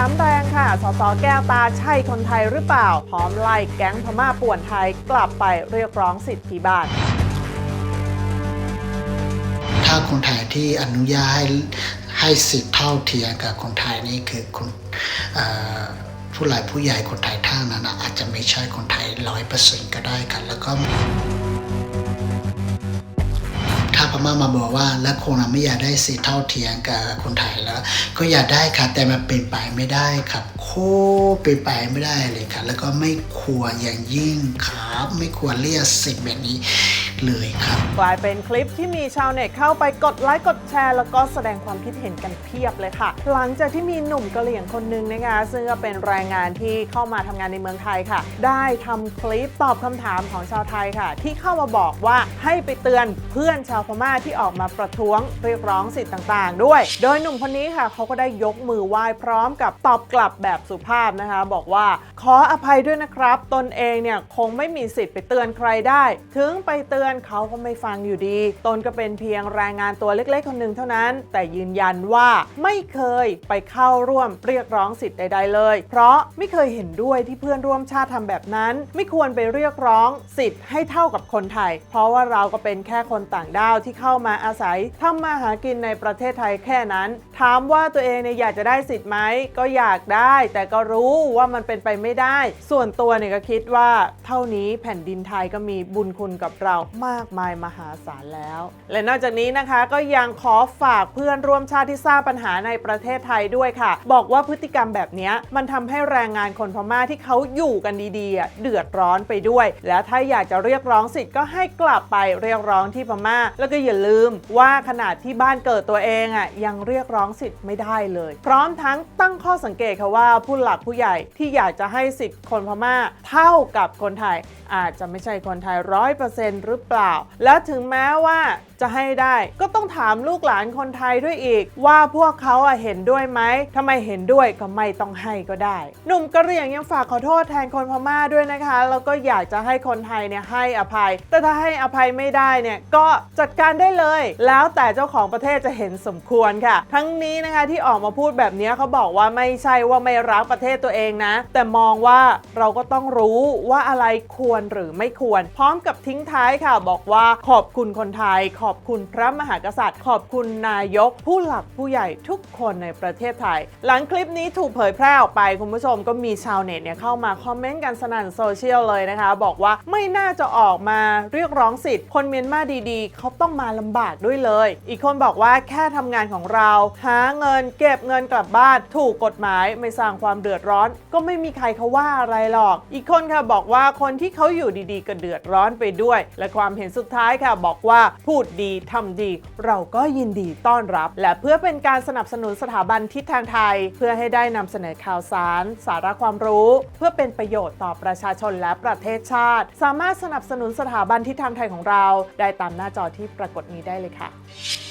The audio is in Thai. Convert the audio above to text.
ามแรงค่ะ สสแก้วตาใช่คนไทยหรือเปล่า พร้อมไล่แก๊งพม่าป่วนไทยกลับไปเรียกร้องสิทธิบ้านถ้าคนไทยที่อนุญาตให้ให้สิทธิเท่าเทียมกับคนไทยนี่คือคนอผู้หลักผู้ใหญ่คนไทยท่านั้นะอาจจะไม่ใช่คนไทยร้อยเปอร์เซ็นต์ก็ได้กันแล้วก็ พม่ามาบอกว่าแล้วคงไม่อยากได้สิทธิเท่าเทียมกับคนไทยแล้ว ก็อยากได้ครับแต่มันเป็นไปไม่ได้ครับ โคเป็นไปไม่ได้เลยครับแล้วก็ไม่ควรอย่างยิ่งครับ ไม่ควรเรียกสิทธิแบบนี้ เลยครับ กลายเป็นคลิปที่มีชาวเน็ตเข้าไปกดไลค์กดแชร์ แล้วก็แสดงความคิดเห็นกันเพียบเลยค่ะ หลังจากที่มีหนุ่มกะเหรี่ยงคนหนึงนะคะซึ่งก็เป็นแรงงานที่เข้ามาทำงานในเมืองไทยค่ะ ได้ทำคลิปตอบคำถามของชาวไทยค่ะ ที่เข้ามาบอกว่าให้ไปเตือนเพื่อนชาวพม่าที่ออกมาประท้วงเรียกร้องสิทธิ์ต่าง ๆ ด้วย โดยหนุ่มคนนี้ค่ะเขาก็ได้ยกมือไหว้พร้อมกับตอบกลับแบบสุภาพนะคะ บอกว่าขออภัยด้วยนะครับ ตนเองเนี่ยคงไม่มีสิทธิ์ไปเตือนใครได้ ถึงไปเตือนเขาก็ไม่ฟังอยู่ดี ตนก็เป็นเพียงแรงงานตัวเล็กๆ คนหนึ่งเท่านั้น แต่ยืนยันว่าไม่เคยไปเข้าร่วมเรียกร้องสิทธิ์ใด ๆ เลย เพราะไม่เคยเห็นด้วยที่เพื่อนร่วมชาติทำแบบนั้น ไม่ควรไปเรียกร้องสิทธิ์ให้เท่ากับคนไทย เพราะว่าเราก็เป็นแค่คนต่างด้าวที่เข้ามาอาศัยทำมาหากินในประเทศไทยแค่นั้น ถามว่าตัวเองเนี่ยอยากจะได้สิทธิ์ไหมก็อยากได้ แต่ก็รู้ว่ามันเป็นไปไม่ได้ ส่วนตัวเนี่ยก็คิดว่าเท่านี้แผ่นดินไทยก็มีบุญคุณกับเรามากมายมหาศาลแล้ว และนอกจากนี้นะคะก็ยังขอฝากเพื่อนร่วมชาติที่สร้างปัญหาในประเทศไทยด้วยค่ะ บอกว่าพฤติกรรมแบบนี้มันทำให้แรงงานคนพม่าที่เขาอยู่กันดีๆ เดือดร้อนไปด้วย แล้วถ้าอยากจะเรียกร้องสิทธิ์ก็ให้กลับไปเรียกร้องที่พม่า แล้วก็อย่าลืมว่าขนาดที่บ้านเกิดตัวเองอะยังเรียกร้องสิทธิ์ไม่ได้เลย พร้อมทั้งตั้งข้อสังเกตค่ะว่าผู้หลักผู้ใหญ่ที่อยากจะให้สิทธิ์คนพม่า เท่ากับคนไทย อาจจะไม่ใช่คนไทยร้อยเปอร์เซ็นต์หรือเปล่า และถึงแม้ว่าจะให้ได้ ก็ต้องถามลูกหลานคนไทยด้วยอีก ว่าพวกเขาเห็นด้วยไหมถ้าไมเห็นด้วยก็ไม่ต้องให้ก็ได้ หนุ่มกระเหรี่ยงยังฝากขอโทษแทนคนพม่าด้วยนะคะ แล้วก็อยากจะให้คนไทยเนี่ยให้อภัย แต่ถ้าให้อภัยไม่ได้เนี่ยก็จัดการได้เลย แล้วแต่เจ้าของประเทศจะเห็นสมควรค่ะ ทั้งนี้นะคะที่ออกมาพูดแบบนี้เขาบอกว่าไม่ใช่ว่าไม่รักประเทศตัวเองนะ แต่มองว่าเราก็ต้องรู้ว่าอะไรควรหรือไม่ควร พร้อมกับทิ้งท้ายค่ะบอกว่าขอบคุณคนไทยขอบคุณพระมหากษัตริย์ ขอบคุณนายกผู้หลักผู้ใหญ่ทุกคนในประเทศไทย หลังคลิปนี้ถูกเผยแพร่ออกไป คุณผู้ชมก็มีชาวเน็ตเนี่ยเข้ามาคอมเมนต์กันสนั่นโซเชียลเลยนะคะ บอกว่าไม่น่าจะออกมาเรียกร้องสิทธิ์คนเมียนมาดีๆ เขาต้องมาลำบากด้วยเลย อีกคนบอกว่าแค่ทำงานของเรา หาเงินเก็บเงินกลับบ้านถูกกฎหมายไม่สร้างความเดือดร้อน ก็ไม่มีใครเขาว่าอะไรหรอก อีกคนค่ะบอกว่าคนที่เขาอยู่ดีๆก็เดือดร้อนไปด้วย และความเห็นสุดท้ายค่ะบอกว่าพูดดีทำดี เราก็ยินดีต้อนรับ และเพื่อเป็นการสนับสนุนสถาบันทิศทางไทย เพื่อให้ได้นำเสนอข่าวสาร สาระความรู้ เพื่อเป็นประโยชน์ต่อประชาชนและประเทศชาติ สามารถสนับสนุนสถาบันทิศทางไทยของเรา ได้ตามหน้าจอที่ปรากฏนี้ได้เลยค่ะ